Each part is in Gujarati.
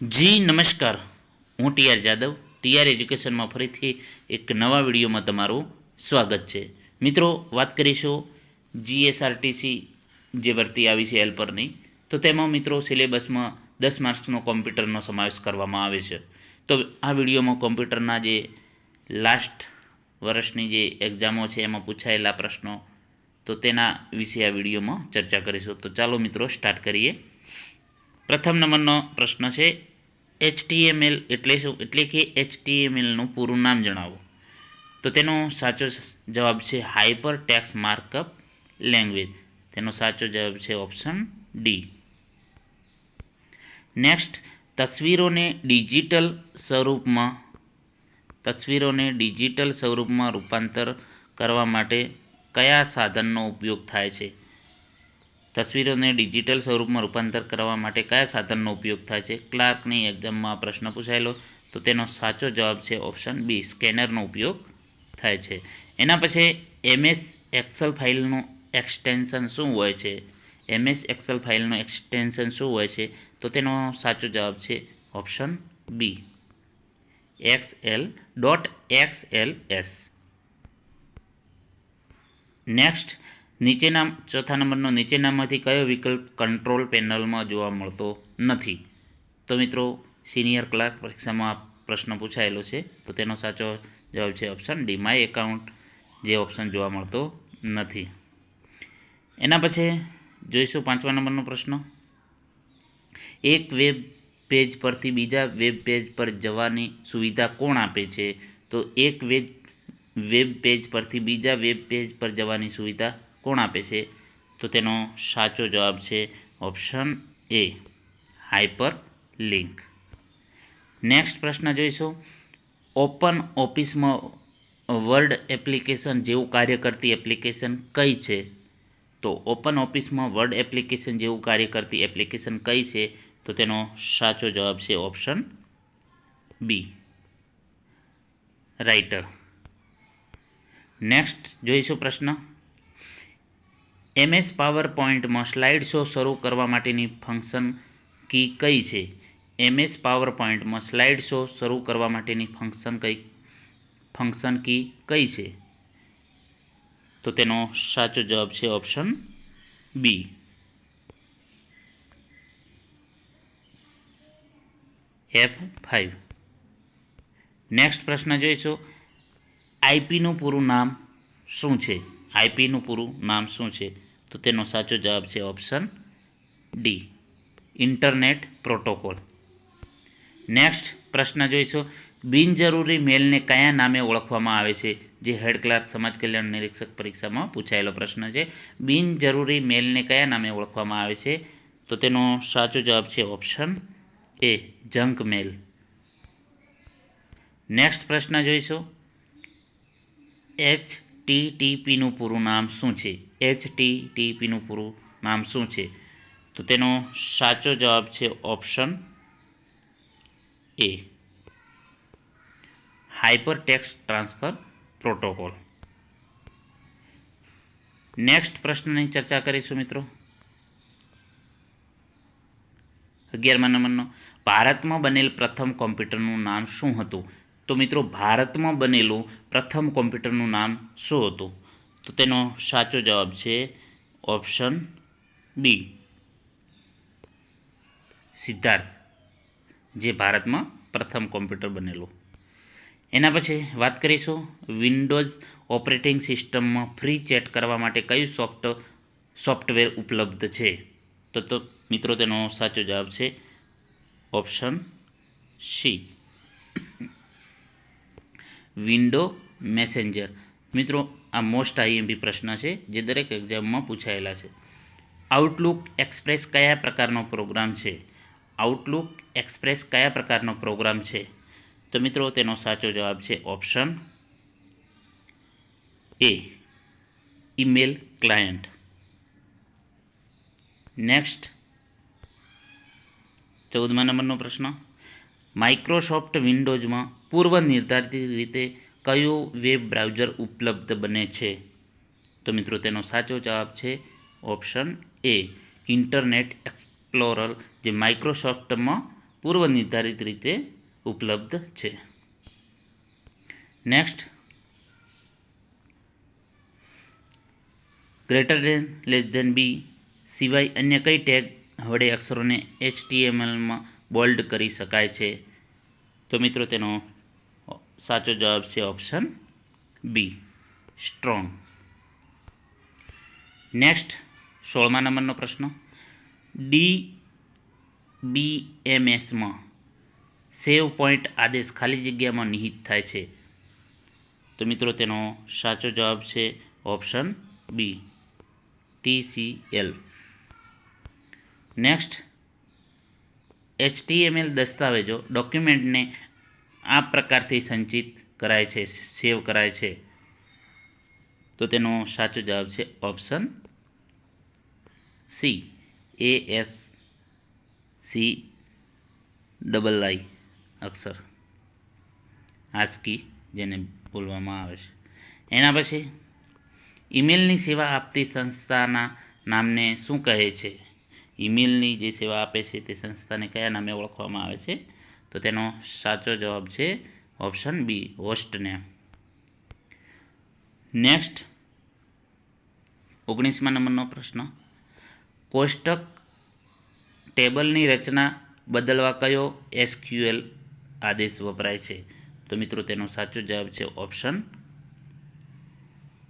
જી, નમસ્કાર. હું ટીઆર જાદવ. ટીઆર એજ્યુકેશનમાં ફરીથી એક નવા વિડીયોમાં તમારું સ્વાગત છે. મિત્રો, વાત કરીશું જીએસઆરટીસી જે ભરતી આવી છે હેલ્પરની તો તેમાં મિત્રો સિલેબસમાં દસ માર્ક્સનો કોમ્પ્યુટરનો સમાવેશ કરવામાં આવે છે. તો આ વિડીયોમાં કોમ્પ્યુટરના જે લાસ્ટ વર્ષની જે એક્ઝામો છે, એમાં પૂછાયેલા પ્રશ્નો, તો તેના વિશે આ વિડીયોમાં ચર્ચા કરીશું. તો ચાલો મિત્રો સ્ટાર્ટ કરીએ. પ્રથમ નંબરનો પ્રશ્ન છે એચટીએમએલ એટલે શું? એટલે કે એચટીએમએલનું પૂરું નામ જણાવો. તો તેનો સાચો જવાબ છે હાઇપર ટેક્સ માર્કઅપ લેંગ્વેજ. તેનો સાચો જવાબ છે ઓપ્શન ડી. નેક્સ્ટ, તસવીરોને ડિજિટલ સ્વરૂપમાં, તસવીરોને ડિજિટલ સ્વરૂપમાં રૂપાંતર કરવા માટે કયા સાધનનો ઉપયોગ થાય છે? તસવીરોને ડિજિટલ સ્વરૂપમાં રૂપાંતર કરવા માટે કયા સાધનનો ઉપયોગ થાય છે? ક્લાર્કની એક્ઝામમાં પ્રશ્ન પૂછાયેલો, તો તેનો સાચો જવાબ છે ઓપ્શન બી, સ્કેનરનો ઉપયોગ થાય છે. એના પછી એમએસ એક્સેલ ફાઇલનું એક્સટેન્શન શું હોય છે? એમએસ એક્સેલ ફાઇલનું એક્સટેન્શન શું હોય છે? તો તેનો સાચો જવાબ છે option B X L dot X L S next નીચેના ચોથા નંબરનો નીચેનામાંથી કયો વિકલ્પ કંટ્રોલ પેનલમાં જોવા મળતો નથી? તો મિત્રો સિનિયર ક્લાર્ક પરીક્ષામાં આ પ્રશ્ન પૂછાયેલો છે. તો તેનો સાચો જવાબ છે ઓપ્શન ડી માય એકાઉન્ટ જે ઓપ્શન જોવા મળતો નથી. એના પછી જોઈશું પાંચમા નંબરનો પ્રશ્ન. એક વેબ પેજ પરથી બીજા વેબ પેજ પર જવાની સુવિધા કોણ આપે છે? તો એક વેબ વેબ પેજ પરથી બીજા વેબ પેજ પર જવાની સુવિધા કોણ આપે છે? તો તેનો સાચો જવાબ છે option A hyperlink next પ્રશ્ન જોઈશું. ઓપન ઓફિસમાં વર્ડ એપ્લિકેશન જેવું કાર્ય કરતી એપ્લિકેશન કઈ છે? તો ઓપન ઓફિસમાં વર્ડ એપ્લિકેશન જેવું કાર્ય કરતી એપ્લિકેશન કઈ છે? તો તેનો સાચો જવાબ છે ઓપ્શન બી રાઇટર નેક્સ્ટ જોઈશું પ્રશ્ન. એમએસ પાવર પોઈન્ટમાં સ્લાઇડ શો શરૂ કરવા માટેની ફંક્શન કી કઈ છે? એમએસ પાવર પોઈન્ટમાં સ્લાઇડ શો શરૂ કરવા માટેની ફંક્શન કઈ, ફંક્શન કી કઈ છે? તો તેનો સાચો જવાબ છે option B. F five next પ્રશ્ન જોઈશું. આઈપીનું પૂરું નામ શું છે? આઈપીનું પૂરું નામ શું છે? તો તેનો સાચો જવાબ છે option D, internet protocol. Next પ્રશ્ન જોઈશું. બિનજરૂરી મેલને કયા નામે ઓળખવામાં આવે છે? જે હેડ ક્લાર્ક, સમાજ કલ્યાણ નિરીક્ષક પરીક્ષામાં પૂછાયેલો પ્રશ્ન છે. બિનજરૂરી મેલને કયા નામે ઓળખવામાં આવે છે? તો તેનો સાચો જવાબ છે option A, junk mail. Next પ્રશ્ન જોઈશું. એચ ટી ટીપીનું પૂરું નામ શું છે? એચ ટી ટીપીનું પૂરું નામ શું છે? તો તેનો સાચો જવાબ છે option A hypertext transfer protocol next પ્રશ્નની ચર્ચા કરીશું મિત્રો. અગિયારમા નંબરનો. ભારતમાં બનેલ પ્રથમ કોમ્પ્યુટરનું નામ શું હતું? તો મિત્રો ભારતમાં બનેલું પ્રથમ કોમ્પ્યુટરનું નામ શું હતું? તો તેનો સાચો જવાબ છે ઓપ્શન બી. સિદ્ધાર્થ, જે ભારતમાં પ્રથમ કોમ્પ્યુટર બનેલું. એના પછી વાત કરીશું વિન્ડોઝ ઓપરેટિંગ સિસ્ટમમાં ફ્રી ચેટ કરવા માટે કયું સોફ્ટ, સોફ્ટવેર ઉપલબ્ધ છે? તો તો મિત્રો તેનો સાચો જવાબ છે ઓપ્શન સી. Window messenger. મિત્રો, આ મોસ્ટ આઈએમપી પ્રશ્ન છે, જે દરેક એક્ઝામમાં પૂછાયેલા છે. આઉટલુક એક્સપ્રેસ કયા પ્રકારનો પ્રોગ્રામ છે? આઉટલુક એક્સપ્રેસ કયા પ્રકારનો પ્રોગ્રામ છે? તો મિત્રો, તેનો સાચો જવાબ છે option A email client next ચૌદમા નંબરનો પ્રશ્ન. માઇક્રોસોફ્ટ વિન્ડોઝમાં પૂર્વ નિર્ધારિત રીતે કયું વેબ બ્રાઉઝર ઉપલબ્ધ બને છે? તો મિત્રો, તેનો સાચો જવાબ છે ઓપ્શન એ. ઇન્ટરનેટ એક્સપ્લોરર, જે માઇક્રોસોફ્ટમાં પૂર્વ નિર્ધારિત રીતે ઉપલબ્ધ છે. Next. Greater than, less than B, સિવાય અન્ય કઈ ટેગ વડે અક્ષરોને એચટીએમએલમાં બોલ્ડ કરી શકાય છે? તો મિત્રો, તેનો સાચો જવાબ છે ઓપ્શન બી સ્ટ્રોંગ નેક્સ્ટ સોળમા નંબરનો પ્રશ્ન. ડી બી એમ એસમાં સેવ પોઈન્ટ આદેશ ખાલી જગ્યામાં નિહિત થાય છે. તો મિત્રો, તેનો સાચો જવાબ છે option B TCL next HTML દસ્તાવેજો ડોક્યુમેન્ટને આ પ્રકારથી સંચિત કરાય છે, સેવ કરાય છે. તો તેનો સાચો જવાબ છે option C, A S C double I Akshar. ASCII જેને બોલવામાં આવે છે. એના પછી ઈમેલની સેવા આપતી સંસ્થાના નામને શું કહે છે? ઈમેલની જે સેવા આપે છે તે સંસ્થાને કયા નામે ઓળખવામાં આવે છે? તો તેનો સાચો જવાબ છે ઓપ્શન બી, હોસ્ટને. નેક્સ્ટ, ઓગણીસમા નંબરનો પ્રશ્ન. કોષ્ટક ટેબલની રચના બદલવા કયો એસક્યુએલ આદેશ વપરાય છે? તો મિત્રો, તેનો સાચો જવાબ છે ઓપ્શન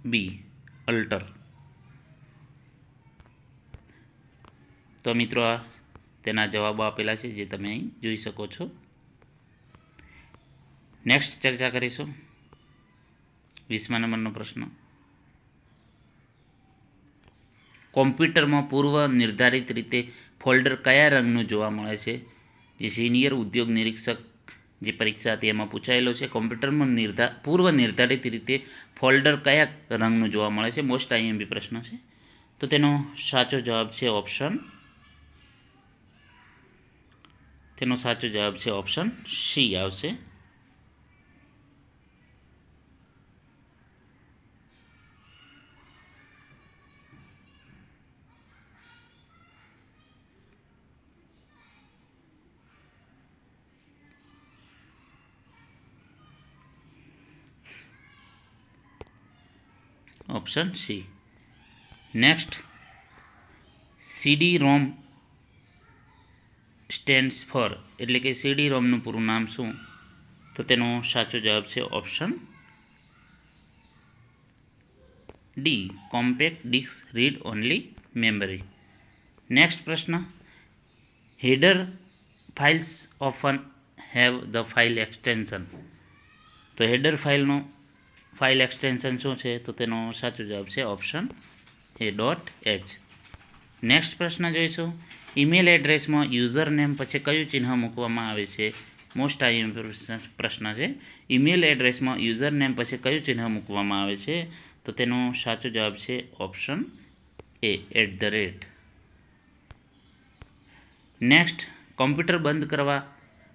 બી, અલ્ટર. તો મિત્રો, આ તેના જવાબો આપેલા છે જે તમે અહીં જોઈ શકો છો. નેક્સ્ટ ચર્ચા કરીશું. વીસમા નંબરનો પ્રશ્ન. કોમ્પ્યુટરમાં પૂર્વ નિર્ધારિત રીતે ફોલ્ડર કયા રંગનું જોવા મળે છે? જે સિનિયર ઉદ્યોગ નિરીક્ષક જે પરીક્ષા હતી એમાં પૂછાયેલો છે, કોમ્પ્યુટરમાં નિર્ધા, પૂર્વ નિર્ધારિત રીતે ફોલ્ડર કયા રંગનું જોવા મળે છે? મોસ્ટ આઈએમબી પ્રશ્ન છે. તો તેનો સાચો જવાબ છે ઓપ્શન તેનો સાચો જવાબ છે ઓપ્શન સી આવશે. Option C next CD ROM stands for એટલે કે સીડી રોમનું પૂરું નામ શું? તો તેનો સાચો જવાબ છે option D compact disc read only memory next પ્રશ્ન header files often have the file extension તો હેડર ફાઇલનો ફાઇલ એક્સટેન્શન શું છે તો તેનો સાચો જવાબ છે option A dot H. Next પ્રશ્ન જોઈશું. ઈમેલ એડ્રેસમાં યુઝર નેમ પછી કયું ચિહ્ન મૂકવામાં આવે છે? મોસ્ટ આઈ પ્રશ્ન છે. ઈમેલ એડ્રેસમાં યુઝર નેમ પછી કયું ચિહ્ન મૂકવામાં આવે છે? તો તેનો સાચો જવાબ છે option A at the rate next, computer બંધ કરવા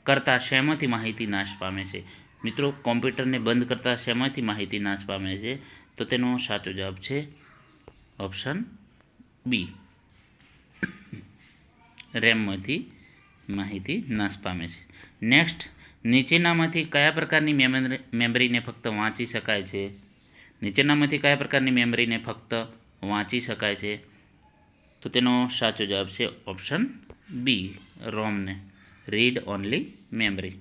કરતાં શેમાંથી માહિતી નાશ પામે છે? મિત્રો, કોમ્પ્યુટરને બંધ કરતાં શેમાંથી માહિતી નાશ પામે છે? તો તેનો સાચો જવાબ છે ઓપ્શન બી રેમમાંથી માહિતી નાશ પામે છે. નેક્સ્ટ નીચેનામાંથી કયા પ્રકારની મેમરી, મેમરીને ફક્ત વાંચી શકાય છે? નીચેનામાંથી કયા પ્રકારની મેમરીને ફક્ત વાંચી શકાય છે? તો તેનો સાચો જવાબ છે ઓપ્શન બી રોમને રીડ ઓનલી મેમરી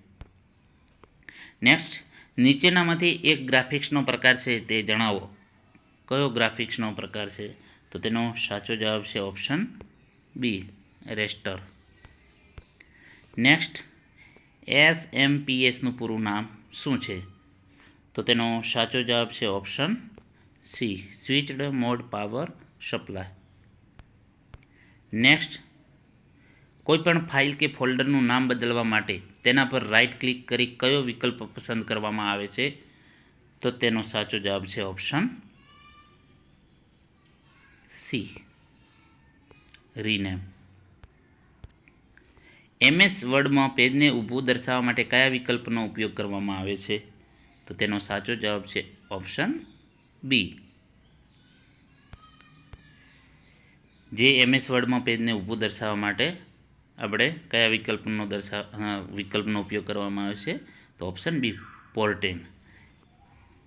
નેક્સ્ટ નીચેનામાંથી એક ગ્રાફિક્સનો પ્રકાર છે, તે જણાવો. કયો ગ્રાફિક્સનો પ્રકાર છે? તો તેનો સાચો જવાબ છે option B raster next S M P એસનું પૂરું નામ શું છે? તો તેનો સાચો જવાબ છે option C switched mode power supply next કોઈપણ ફાઇલ કે ફોલ્ડરનું નામ બદલવા માટે તેના પર રાઇટ ક્લિક કરી કયો વિકલ્પ પસંદ કરવામાં આવે છે, તો તેનો સાચો જવાબ છે ઓપ્શન સી રીનેમ એમએસ વર્ડમાં પેજને ઊભું દર્શાવવા માટે કયા વિકલ્પનો ઉપયોગ કરવામાં આવે છે, તો તેનો સાચો જવાબ છે ઓપ્શન બી જે એમએસ વર્ડમાં પેજને ઊભું દર્શાવવા માટે આપણે કયા વિકલ્પનો દર્શા વિકલ્પનો ઉપયોગ કરવામાં આવે છે? તો ઓપ્શન બી પોર્ટેન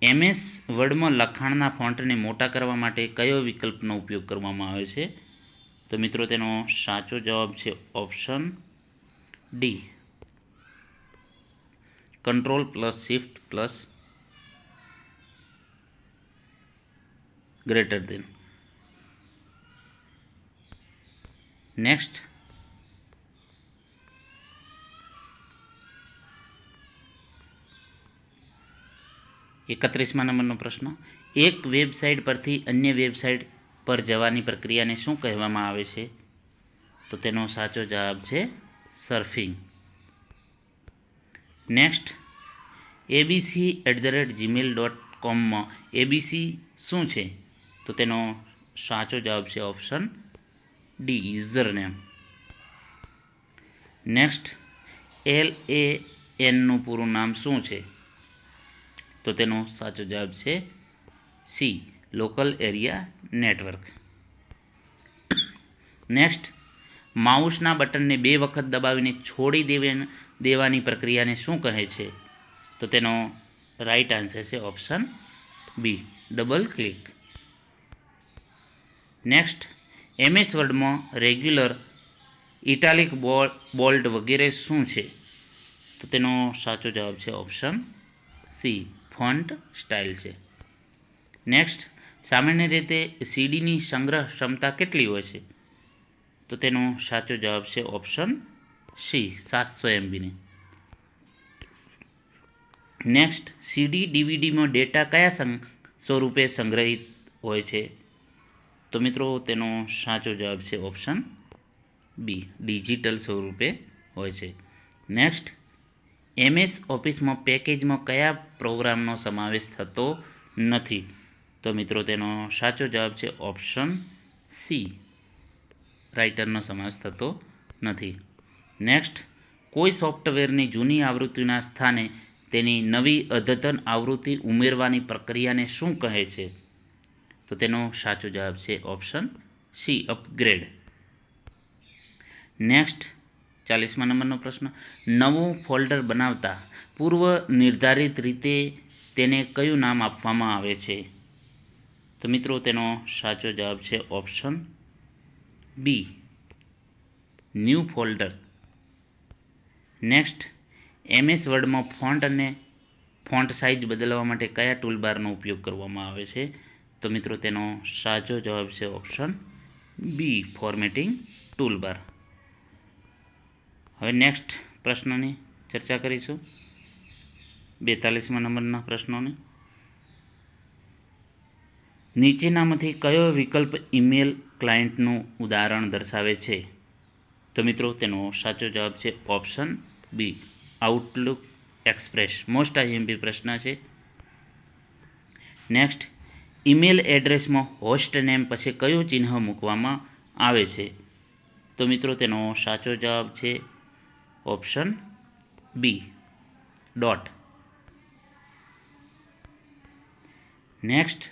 એમએસ વર્ડમાં લખાણના ફોન્ટને મોટા કરવા માટે કયો વિકલ્પનો ઉપયોગ કરવામાં આવે છે? તો મિત્રો, તેનો સાચો જવાબ છે option D control plus shift plus greater than next એકત્રીસમાં નંબરનો પ્રશ્ન. એક વેબસાઇટ પરથી અન્ય વેબસાઇટ પર જવાની પ્રક્રિયાને શું કહેવામાં આવે છે? તો તેનો સાચો જવાબ છે surfing. Next. ABC at the rate Gmail dot કોમમાં એબીસી શું છે? તો તેનો સાચો જવાબ છે option D user name next. L A એનનું પૂરું નામ શું છે? તો તેનો સાચો જવાબ છે C local area network next માઉસના બટનને બે વખત દબાવીને છોડી દેવે દેવાની પ્રક્રિયાને શું કહે છે? તો તેનો રાઈટ આન્સર છે option B double click next MS વર્ડમાં regular italic bold bold વગેરે શું છે? તો તેનો સાચો જવાબ છે ઓપ્શન સી ફોન્ટ સ્ટાઇલ છે. નેક્સ્ટ સામાન્ય રીતે સીડીની સંગ્રહ ક્ષમતા કેટલી હોય છે? તો તેનો સાચો જવાબ છે ઓપ્શન સી, સાતસો એમબીની નેક્સ્ટ સીડી, ડીવીડીમાં ડેટા કયા સ્વરૂપે સંગ્રહિત હોય છે? તો મિત્રો, તેનો સાચો જવાબ છે ઓપ્શન બી, ડિજિટલ સ્વરૂપે હોય છે. નેક્સ્ટ એમએસ ઓફિસમાં પેકેજમાં કયા પ્રોગ્રામનો સમાવેશ થતો નથી? તો મિત્રો, તેનો સાચો જવાબ છે ઓપ્શન સી. રાઇટરનો સમાવેશ થતો નથી. નેક્સ્ટ, કોઈ સોફ્ટવેરની જૂની આવૃત્તિના સ્થાને તેની નવી અદ્યતન આવૃત્તિ ઉમેરવાની પ્રક્રિયાને શું કહે છે? તો તેનો સાચો જવાબ છે ઓપ્શન સી, અપગ્રેડ. નેક્સ્ટ ચાલીસમાં નંબરનો પ્રશ્ન. નવું ફોલ્ડર બનાવતા પૂર્વ નિર્ધારિત રીતે તેને કયું નામ આપવામાં આવે છે? તો મિત્રો, તેનો સાચો જવાબ છે option B. New folder. Next, MS વર્ડમાં font અને ફોન્ટ સાઇઝ બદલવા માટે કયા ટૂલબારનો ઉપયોગ કરવામાં આવે છે? તો મિત્રો, તેનો સાચો જવાબ છે ઓપ્શન બી, ફોર્મેટિંગ ટૂલબાર. હવે નેક્સ્ટ પ્રશ્નની ચર્ચા કરીશું. બેતાલીસમાં નંબરના પ્રશ્નોની. નીચેનામાંથી કયો વિકલ્પ ઈમેલ ક્લાયન્ટનું ઉદાહરણ દર્શાવે છે? તો મિત્રો, તેનો સાચો જવાબ છે option B Outlook Express most IMP પ્રશ્ન છે. નેક્સ્ટ ઈમેલ એડ્રેસમાં હોસ્ટ નેમ પછી કયું ચિહ્ન મૂકવામાં આવે છે? તો મિત્રો, તેનો સાચો જવાબ છે ઓપ્શન બી ડોટ નેક્સ્ટ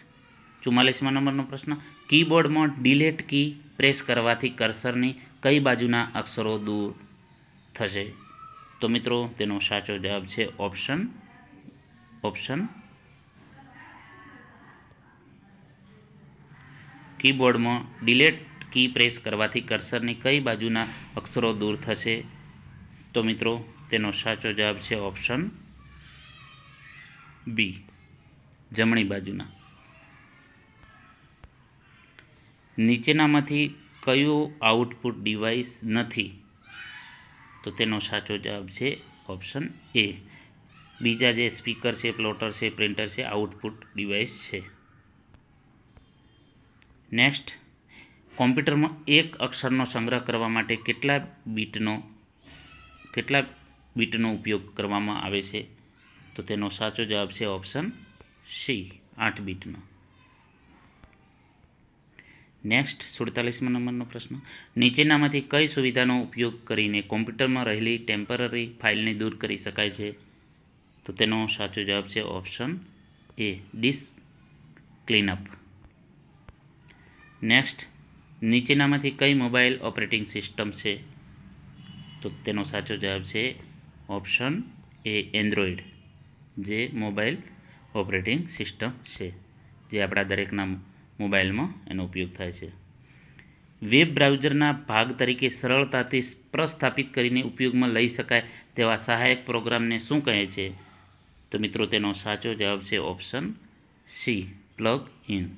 ચુમ્માલીસમાં નંબરનો પ્રશ્ન. કીબોર્ડમાં ડિલેટ કી પ્રેસ કરવાથી કર્સરની કઈ બાજુના અક્ષરો દૂર થશે? તો મિત્રો, તેનો સાચો જવાબ છે ઓપ્શન ઓપ્શન કીબોર્ડમાં ડિલેટ કી પ્રેસ કરવાથી કર્સરની કઈ બાજુના અક્ષરો દૂર થશે? તો મિત્રો, તેનો સાચો જવાબ છે ઓપ્શન બી જમણી બાજુના. નીચેનામાંથી કયું આઉટપુટ ડિવાઇસ નથી? તો તેનો સાચો જવાબ છે ઓપ્શન એ બીજા જે સ્પીકર છે પ્લોટર છે પ્રિન્ટર છે આઉટપુટ ડિવાઇસ છે. નેક્સ્ટ કોમ્પ્યુટરમાં એક અક્ષરનો સંગ્રહ કરવા માટે કેટલા બીટનો કેટલા બીટનો ઉપયોગ કરવામાં આવે છે? તો તેનો સાચો જવાબ છે ઓપ્શન સી, આઠ બીટનો. નેક્સ્ટ, સુડતાલીસમાં નંબરનો પ્રશ્ન. નીચેનામાંથી કઈ સુવિધાનો ઉપયોગ કરીને કોમ્પ્યુટરમાં રહેલી ટેમ્પરરી ફાઇલને દૂર કરી શકાય છે? તો તેનો સાચો જવાબ છે option A, disk cleanup. Next, નીચેનામાંથી કઈ મોબાઈલ ઓપરેટિંગ સિસ્ટમ છે? તો તેનો સાચો જવાબ છે ઓપ્શન એ એન્ડ્રોઈડ, જે મોબાઈલ ઓપરેટિંગ સિસ્ટમ છે, જે આપણા દરેકના મોબાઈલમાં એનો ઉપયોગ થાય છે. વેબ બ્રાઉઝરના ભાગ તરીકે સરળતાથી પ્રસ્થાપિત કરીને ઉપયોગમાં લઈ શકાય તેવા સહાયક પ્રોગ્રામને શું કહે છે? તો મિત્રો, તેનો સાચો જવાબ છે option C, plug in.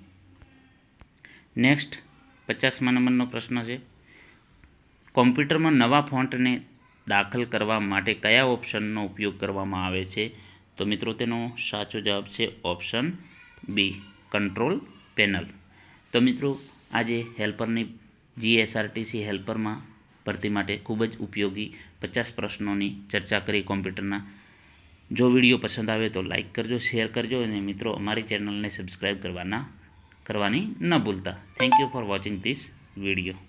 Next, પચાસમા નંબરનો પ્રશ્ન છે. કોમ્પ્યુટરમાં નવા ફોન્ટને દાખલ કરવા માટે કયા ઓપ્શનનો ઉપયોગ કરવામાં આવે છે? તો મિત્રો, તેનો સાચો જવાબ છે ઓપ્શન બી, કંટ્રોલ પેનલ. તો મિત્રો, આજે હેલ્પરની જીએસઆરટીસી હેલ્પરમાં ભરતી માટે ખૂબ જ ઉપયોગી પચાસ પ્રશ્નોની ચર્ચા કરી કોમ્પ્યુટરના. જો વીડિયો પસંદ આવે તો લાઇક કરજો, શેર કરજો અને મિત્રો, અમારી ચેનલને સબસ્ક્રાઈબ કરવાના, કરવાની ન ભૂલતા. Thank you for watching this video